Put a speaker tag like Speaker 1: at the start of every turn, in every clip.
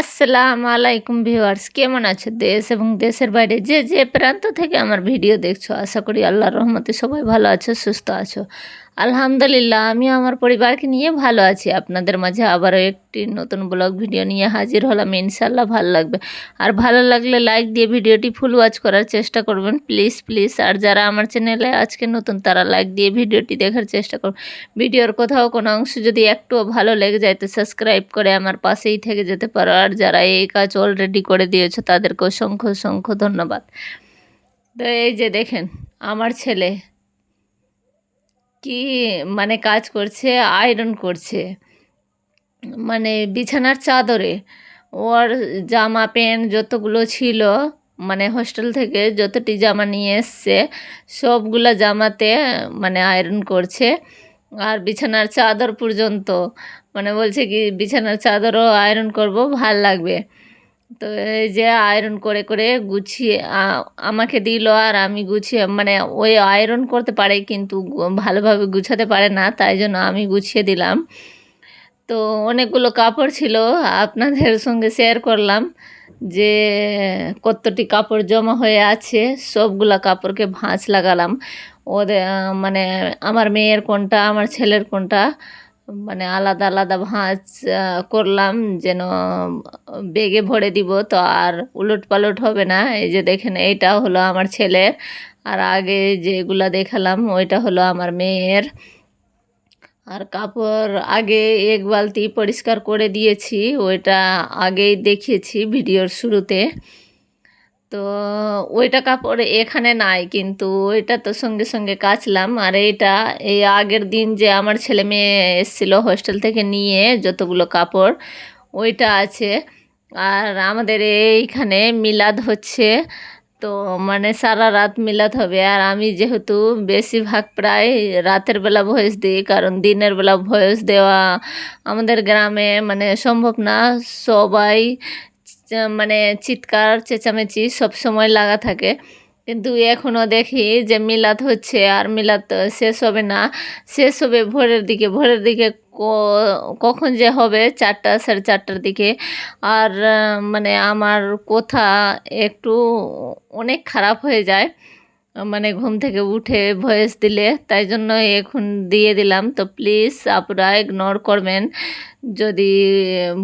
Speaker 1: আসসালামু আলাইকুম ভিউয়ার্স, কেমন আছো দেশ এবং দেশের বাইরে? যে যে প্রান্ত থেকে আমার ভিডিও দেখছ, আশা করি আল্লাহর রহমতে সবাই ভালো আছো, সুস্থ আছো। আলহামদুলিল্লাহ, আমি আমার পরিবারকে নিয়ে ভালো আছি। আপনাদের মাঝে আবারও একটি নতুন ব্লগ ভিডিও নিয়ে হাজির হলাম। ইনশাল্লাহ ভালো লাগবে। আর ভালো লাগলে লাইক দিয়ে ভিডিওটি ফুল ওয়াচ করার চেষ্টা করবেন। প্লিজ প্লিজ, আর যারা আমার চ্যানেলে আজকে নতুন, তারা লাইক দিয়ে ভিডিওটি দেখার চেষ্টা করুন। ভিডিওর কোথাও কোনো অংশ যদি একটুও ভালো লেগে যায়, তো সাবস্ক্রাইব করে আমার পাশেই থেকে যেতে পারো। আর যারা এই কাজ অলরেডি করে দিয়েছ, তাদেরকে অসংখ্য অসংখ্য ধন্যবাদ। তো এই যে দেখেন, আমার ছেলে কি মানে কাজ করছে আয়রন করছে। মানে বিছানার চাদরে। ওর জামা প্যান্ট যতগুলো ছিল মানে হোস্টেল থেকে যতটি জামা নিয়ে এসছে, সবগুলা জামাতে মানে আয়রন করছে। আর বিছানার চাদর পর্যন্ত মানে বলছে কি, বিছানার চাদরও আয়রন করব, ভালো লাগবে। তো এই যে আয়রন করে করে গুছিয়ে আমাকে দিল আর আমি গুছিয়ে মানে ওই আয়রন করতে পারে কিন্তু ভালোভাবে গুছাতে পারে না, তাই জন্য আমি গুছিয়ে দিলাম। তো অনেকগুলো কাপড় ছিল, আপনাদের সঙ্গে শেয়ার করলাম যে কতটি কাপড় জমা হয়ে আছে, সবগুলা কাপড়কে ভাঁজ লাগালাম। ওদের মানে আমার মেয়ের কোনটা, আমার ছেলের কোনটা মানে আলাদা আলাদা ভাঁজ করলাম যেন বেগে ভরে দিব। তো আর উলট পালট হবে না। এই যে দেখেন, এইটা হলো আমার ছেলের আর আগে যেগুলা দেখালাম, ওইটা হলো আমার মেয়ের। আর কাপড় আগে এক বালতি পরিষ্কার করে দিয়েছি, ওইটা আগেই দেখিয়েছি ভিডিওর শুরুতে। তো ওইটা কাপড় এখানে নাই, কিন্তু ওইটা তো সঙ্গে সঙ্গে কাচলাম। আর এইটা এই আগের দিন যে আমার ছেলে মেয়ে এসেছিল হোস্টেল থেকে নিয়ে যতগুলো কাপড়, ওইটা আছে। আর আমাদের এইখানে মিলাদ হচ্ছে, তো মানে সারা রাত মিলাদ হবে। আর আমি যেহেতু বেশিরভাগ প্রায় রাতের বেলা ভয়েস দিই, কারণ দিনের বেলা ভয়েস দেওয়া আমাদের গ্রামে মানে সম্ভব না। সবাই মানে চিৎকার, চেঁচামেচি সব সময় লাগা থাকে। কিন্তু এখনও দেখি যে মিলাদ হচ্ছে আর মিলাদ শেষ হবে না। শেষ হবে ভোরের দিকে। ভোরের দিকে কখন যে হবে? চারটা, সাড়ে চারটার দিকে। আর মানে আমার কথা একটু অনেক খারাপ হয়ে যায়। মানে ঘুম থেকে উঠে ভয়েস দিলে, তাই জন্য এখন দিয়ে দিলাম। তো প্লিজ আপনারা ইগনোর করবেন। যদি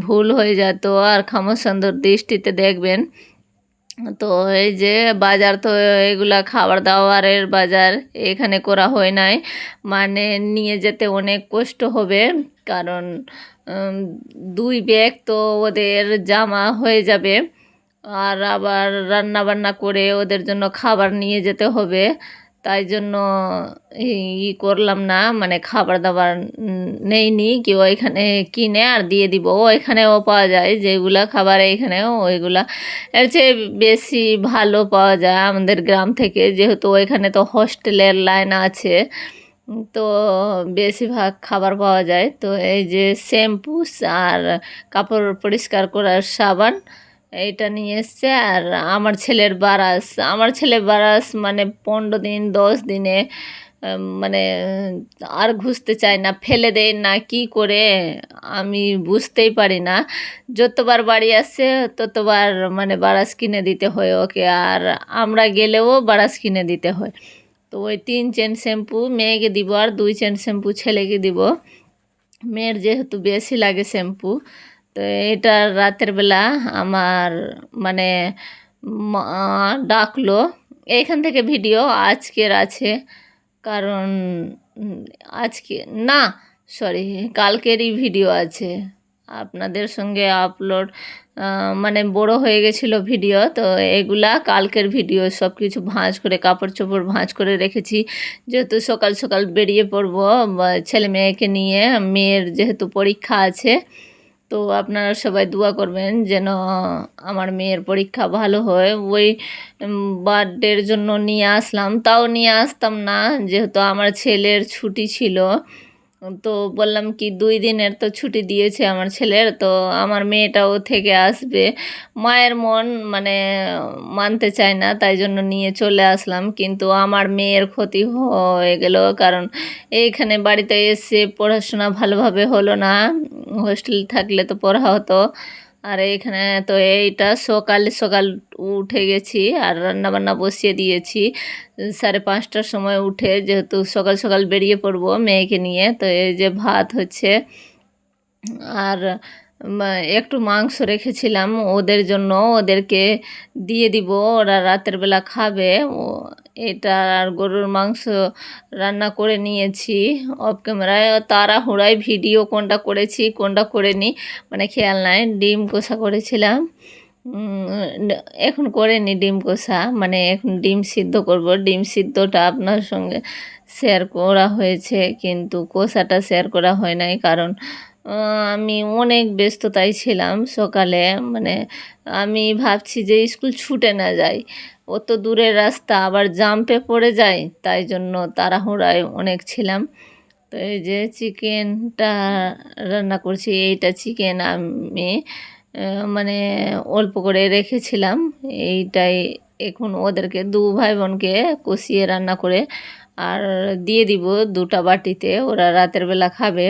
Speaker 1: ভুল হয়ে যেত আর খামসুন্দর দৃষ্টিতে দেখবেন। তো এই যে বাজার তো এগুলা খাবার দাবারের বাজার, এখানে করা হয় নাই। মানে নিয়ে যেতে অনেক কষ্ট হবে, কারণ দুই ব্যাগ তো ওদের জামা হয়ে যাবে। আর আবার রান্না বান্না করে ওদের জন্য খাবার নিয়ে যেতে হবে। তাই জন্য ই করলাম না মানে খাবার দাবার নেইনি, কি ওইখানে কিনে আর দিয়ে দিব। ওইখানেও পাওয়া যায়, যেগুলা খাবার এইখানেও ওইগুলা। এর চেয়ে বেশি ভালো পাওয়া যায় আমাদের গ্রাম থেকে, যেহেতু ওইখানে তো হস্টেলের লাইন আছে, তো বেশিরভাগ খাবার পাওয়া যায়। তো এই যে শ্যাম্পু আর কাপড় পরিষ্কার করার সাবান এইটা নিয়ে এসছে আর আমার ছেলের বারাস। আমার ছেলে বারাস মানে পনেরো দিন, দশ দিনে মানে আর ঘুষতে চায় না, ফেলে দেয় না, কি করে? আমি বুঝতেই পারি না। যতবার বাড়ি আসছে ততবার মানে বারাস কিনে দিতে হয় ওকে। আর আমরা গেলেও বারাস কিনে দিতে হয়। তো ওই তিন চেন শ্যাম্পু, মেয়েকে দিব আর দুই চেন শ্যাম্পু, ছেলেকে দিব। মেয়ের যেহেতু বেশি লাগে শ্যাম্পু তো এটা রাতের বেলা আমার মানে ডাকলো। এইখান থেকে ভিডিও আজকের আছে। কারণ আজকে, না, সরি, কালকেরই ভিডিও আছে। আপনাদের সঙ্গে আপলোড মানে বড় হয়ে গেছিল ভিডিও। তো এগুলা কালকের ভিডিও সব কিছু ভাঁজ করে কাপড় চোপড় ভাঁজ করে রেখেছি। যেহেতু সকাল সকাল বেরিয়ে পড়ব ছেলে মেয়েকে নিয়ে, মেয়ের যেহেতু পরীক্ষা আছে তো আপনারা সবাই দোয়া করবেন যেন আমার মেয়ের পরীক্ষা ভালো হয়। ওই বার্থডের জন্য নিয়ে আসলাম, তাও নিয়ে আসতাম না, যেহেতু আমার ছেলের ছুটি ছিল। তো বললাম কি, দুই দিনের তো ছুটি দিয়েছে আমার ছেলের, তো আমার মেয়েটাও থেকে আসবে। মায়ের মন মানে মানতে চায় না, তাই জন্য নিয়ে চলে আসলাম। কিন্তু আমার মেয়ের ক্ষতি হয়ে গেল, কারণ এইখানে বাড়িতে এসে পড়াশোনা ভালোভাবে হলো না। হোস্টেল থাকলে তো পড়া হতো। আর এইখানে তো এইটা সকাল সকাল উঠে গেছি আর রান্না বান্না বসিয়ে দিয়েছি। সাড়ে পাঁচটার সময় উঠে যেহেতু সকাল সকাল বেরিয়ে পড়ব মেয়েকে নিয়ে, তো এই যে ভাত হচ্ছে। আর একটু মাংস রেখেছিলাম, ওদের জন্য ওদেরকে দিয়ে দিব, ওরা রাতের বেলা খাবে। এটা আর গরুর মাংস রান্না করে নিয়েছি অফ ক্যামেরায় তাড়াহুড়ায় ভিডিও কোনটা করেছি, কোনটা করিনি মানে খেয়াল নাই, ডিম কষা করেছিলাম। এখন করিনি ডিম কষা মানে এখন ডিম সিদ্ধ করব। ডিম সিদ্ধটা আপনার সঙ্গে শেয়ার করা হয়েছে, কিন্তু কষাটা শেয়ার করা হয় নাই, কারণ আমি অনেক ব্যস্ততায় ছিলাম সকালে মানে আমি ভাবছি যে স্কুল ছুটে না যায় অত দূরের রাস্তা, আবার জাম্পে পড়ে যায়, তাই জন্য তাড়াহুড়ায় অনেক ছিলাম। তো এই যে চিকেনটা রান্না করছি, এইটা চিকেন আমি মানে অল্প করে রেখেছিলাম। এইটাই এখন ওদেরকে দু ভাই বোনকে কষিয়ে রান্না করে, আর দিয়ে দিব দুটা বাটিতে, ওরা রাতের বেলা খাবে।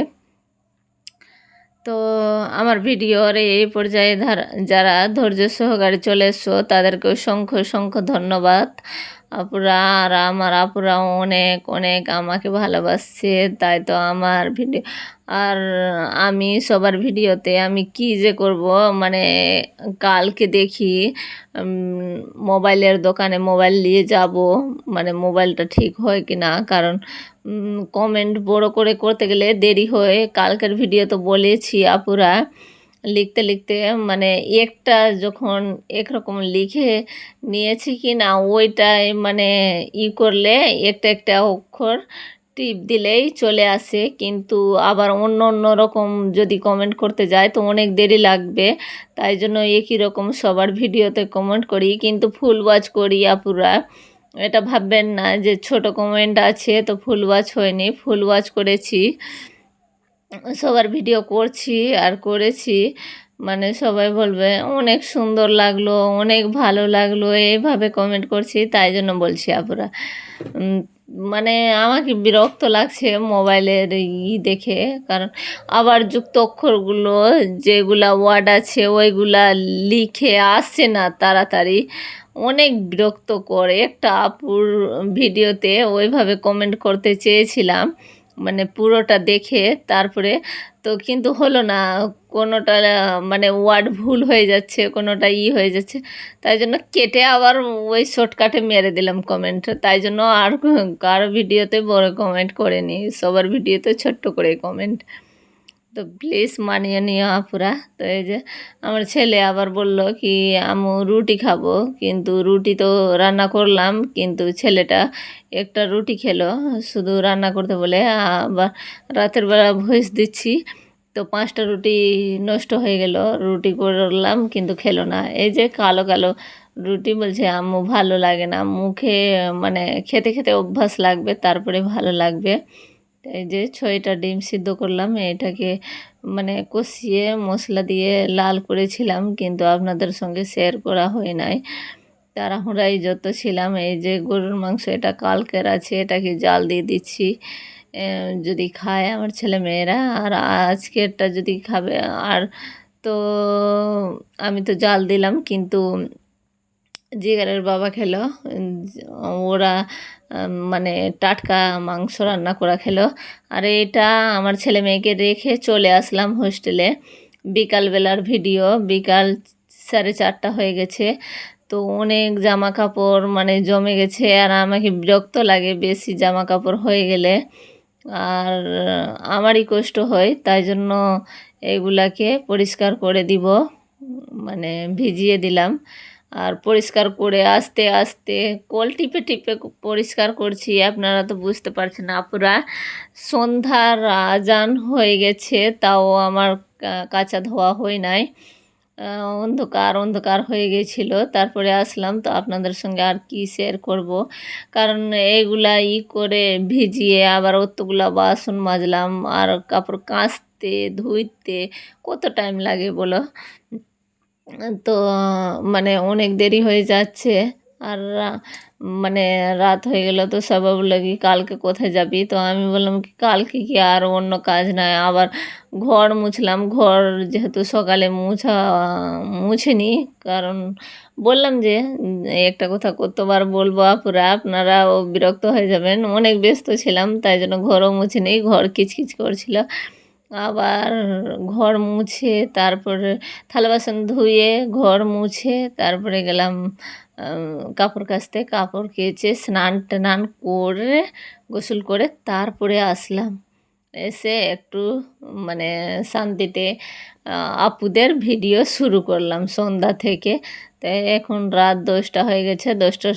Speaker 1: তো আমার ভিডিওর এই পর্যায়ে যারা ধৈর্য সহকারে চলে এসছো তাদেরকে অসংখ্য অসংখ্য ধন্যবাদ। আপুরা আর আমার আপুরা অনেক অনেক আমাকে ভালোবাসছে। তাই তো আমার ভিডিও, আর আমি সবার ভিডিওতে আমি কি যে করব? মানে কালকে দেখি মোবাইলের দোকানে মোবাইল নিয়ে যাব। মানে মোবাইলটা ঠিক হয় কি না? কারণ কমেন্ট বড় করে করতে গেলে দেরি হয়। কালকের ভিডিও তো বলেছি আপুরা। লিখতে লিখতে মানে একটা যখন একরকম লিখে নিয়েছি কি না ওইটাই মানে ই করলে একটা একটা অক্ষর টিপ দিলেই চলে আসে। কিন্তু আবার অন্য অন্য রকম যদি কমেন্ট করতে যায় তো অনেক দেরি লাগবে। তাই জন্য একই রকম সবার ভিডিওতে কমেন্ট করি। কিন্তু ফুল ওয়াচ করি আপুরা। এটা ভাববেন না যে ছোট কমেন্ট আছে তো ফুল ওয়াচ হয়নি। ফুল ওয়াচ করেছি। সবার ভিডিও করছি আর করেছি। মানে সবাই বলবে, অনেক সুন্দর লাগল, অনেক ভালো লাগল এইভাবে কমেন্ট করছি। তাই জন্য বলছি আপুরা। মানে আমাকে বিরক্ত লাগছে মোবাইলের ই দেখে। কারণ আবার যুক্ত অক্ষরগুলো, যেগুলা ওয়ার্ড আছে, ওইগুলা লিখে আসছে না তাড়াতাড়ি। অনেক বিরক্ত করে একটা আপুর ভিডিওতে ওইভাবে কমেন্ট করতে চেয়েছিলাম। মানে পুরোটা দেখে তারপরে তো কিন্তু হলো না, কোনোটা মানে ওয়ার্ড ভুল হয়ে যাচ্ছে, কোনোটা ই হয়ে যাচ্ছে। তাই জন্য কেটে আবার ওই শর্টকাটে মেরে দিলাম কমেন্ট তাই জন্য আর কারও ভিডিওতে বড় কমেন্ট করেনি, সবার ভিডিওতে ছোট্ট করে কমেন্ট তো প্লিজ মানিয়ে নিও আপুরা। তো এই যে আমার ছেলে আবার বলল কি আমু রুটি খাব। কিন্তু রুটি তো রান্না করলাম, কিন্তু ছেলেটা একটা রুটি খেলো, শুধু রান্না করতে বলে, আবার রাতের বেলা ভয়েস দিচ্ছি। তো পাঁচটা রুটি নষ্ট হয়ে গেল, রুটি করলাম কিন্তু খেলো না। এই যে কালো কালো রুটি বলছে, আম্মু ভালো লাগে না। মুখে মানে খেতে খেতে অভ্যাস লাগবে, তারপরে ভালো লাগবে। এই যে ছয়টা ডিম সিদ্ধ করলাম, এটাকে মানে কষিয়ে মশলা দিয়ে লাল করেছিলাম, কিন্তু আপনাদের সঙ্গে শেয়ার করা হয় নাই। তাড়াহুড়াই যত ছিলাম, এই যে গরুর মাংস এটা কালকের আছে, এটাকে জাল দিয়ে দিচ্ছি। যদি খায় আমার ছেলে মেয়েরা, আর আজকেরটা যদি খাবে, আর তো আমি তো জাল দিলাম, কিন্তু জিগারের বাবা খেলো, ওরা মানে টাটকা মাংস রান্না করা খেলো। আর এটা আমার ছেলে মেয়েকে রেখে চলে আসলাম হোস্টেলে। বিকালবেলার ভিডিও, বিকাল সাড়ে চারটা হয়ে গেছে। তো অনেক জামা কাপড় মানে জমে গেছে, আর আমাকে বিরক্ত লাগে বেশি জামা কাপড় হয়ে গেলে। আর আমারই কষ্ট হয়, তাই জন্য এগুলাকে পরিষ্কার করে দিব মানে ভিজিয়ে দিলাম। আর পরিষ্কার করে আস্তে আস্তে কল টিপে টিপে পরিষ্কার করছি। আপনারা তো বুঝতে পারছেন আপুরা, সন্ধ্যার আজান হয়ে গেছে, তাও আমার কাঁচা ধোয়া হয় নাই। অন্ধকার অন্ধকার হয়ে গেছিল, তারপরে আসলাম তো আপনাদের সঙ্গে আর কি শেয়ার করব। কারণ এইগুলা ই করে ভিজিয়ে আবার অতগুলা বাসন মাজলাম, আর কাপড় কাচতে, ধুইতে কত টাইম লাগে বলো? তো মানে অনেক দেরি হয়ে যাচ্ছে। আর মানে রাত হয়ে গেল তো সবাই কি কালকে কোথায় যাবি? তো আমি বললাম কি কালকে কি আর অন্য কাজ নাই। আবার ঘর মুছলাম। ঘর যেহেতু সকালে মুছা, মুছিনি, কারণ বললাম যে একটা কথা কতবার বলব আপুরা, আপনারাও বিরক্ত হয়ে যাবেন। অনেক ব্যস্ত ছিলাম, তাই জন্য ঘরও মুছিনি, ঘর কিচকিচ করছিল। আবার ঘর মুছে, তারপরে থালা বাসন ধুয়ে, ঘর মুছে, তারপরে গেলাম কাপড় কাচতে, কাপড় কেচে, স্নান টান করে, গোসল করে তারপরে আসলাম। এসে একটু মানে শান্তিতে আপুদের ভিডিও শুরু করলাম সন্ধ্যা থেকে। তাই এখন রাত দশটা হয়ে গেছে, দশটার